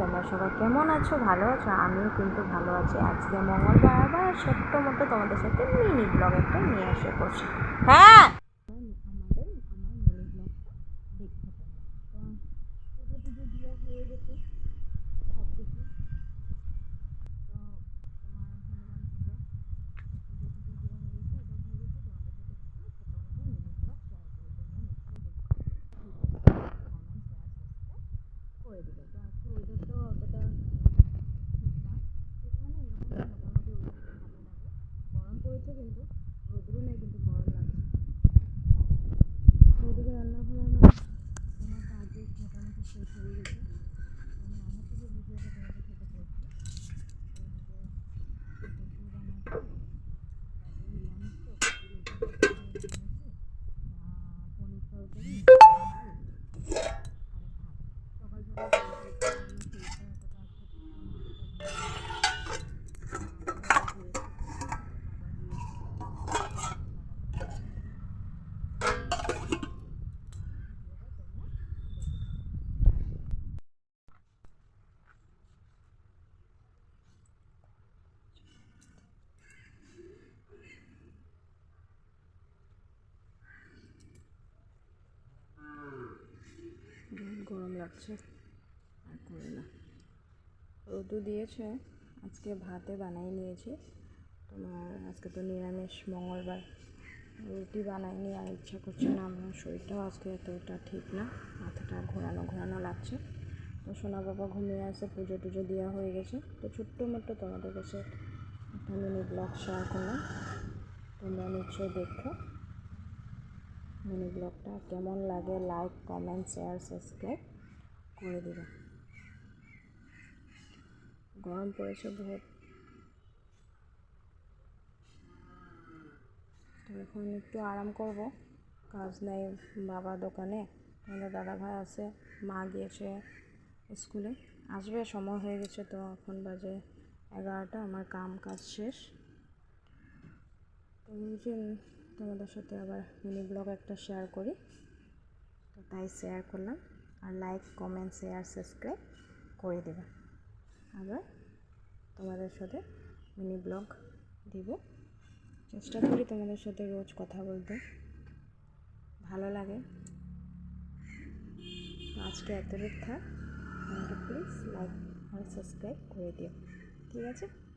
তোমরা সবাই কেমন আছো? ভালো আছো? আমিও কিন্তু ভালো আছি। আজকে মঙ্গলবার, আবার ছোট্ট মোটো তোমাদের সাথে মিনি ব্লগ একটা নিয়ে এসে করছি হ্যাঁ! আমাদের আমার মিনি ব্লগ দেখতে তোমরা তো পুজো টুজো দেওয়া হয়ে গেছে সব কিছু তো তোমার হনুমান পুজো পুজো টুজো দেওয়া হয়ে গেছে এটা হয়ে গেছে তোমাদের সাথে একটু ছোটো মোটো মিনি ব্লগ শেয়ার করে তোমরা নিশ্চয়ই দেখো কমেন্ট শেয়ার সাবস্ক্রাইব করে দিবে তো আজকে ওয়েদারটাও অতটা ঠিক না ঠিক মানে এরকম মোটামুটি ওয়েদারটা ভালো লাগে গরম পড়েছে কিন্তু রোদ্রু নেই কিন্তু গরম লাগছে ওইদিকে রান্নাঘরে আমার তোমার কাজ মোটামুটি শেষ হয়ে গেছে আমি আমার থেকে ভিডিওটা তোমাদের সাথে করছি ওইদিকে শ্বশুর বানাচ্ছে তারপরে নিরামিষ তো নিরামিষ পনির তরকারি আর ভাত সকাল সকাল শরীরটা এতটা বহুত গরম লাগছে। আর করে না। রোদও দিয়েছে, আজকে ভাতে বানাই নিয়েছি। তোমার আজকে তো নিরামিষ, মঙ্গলবার। রুটি বানাইনি আর ইচ্ছা করছে না, আমার শরীরটাও আজকে এতটা ঠিক না, মাথাটা ঘোরানো ঘোরানো লাগছে। তো সোনা বাবা ঘুমিয়ে আসে পুজো টুজো দেওয়া হয়ে গেছে। তো ছোট্ট মোট্ট তোমাদের কাছে একটা মিনি ব্লগ শেয়ার করলাম। তোমরা নিশ্চয়ই দেখো মিনি ব্লগটা কেমন লাগে লাইক কমেন্ট শেয়ার সাবস্ক্রাইব করে দেবে। গরম পড়েছে বহুত। এখন একটু আরাম করব। কাজ নেই বাবা দোকানে, আমাদের দাদা ভাই আছে, মা গিয়েছে স্কুলে। আসবে, সময় হয়ে গেছে তো, এখন বাজে এগারোটা, আমার কাম কাজ শেষ। তো তোমাদের সাথে আবার মিনি ব্লগ একটা শেয়ার করি। তো তাই শেয়ার করলাম। আর লাইক কমেন্ট শেয়ার সাবস্ক্রাইব করে দেবে। আবার তোমাদের সাথে মিনি ব্লগ দিব। চেষ্টা করি তোমাদের সাথে রোজ কথা বলতে। ভালো লাগে। আজকে এতটুকু থাক। আমাকে প্লিজ লাইক আর সাবস্ক্রাইব করে দিও। ঠিক আছে?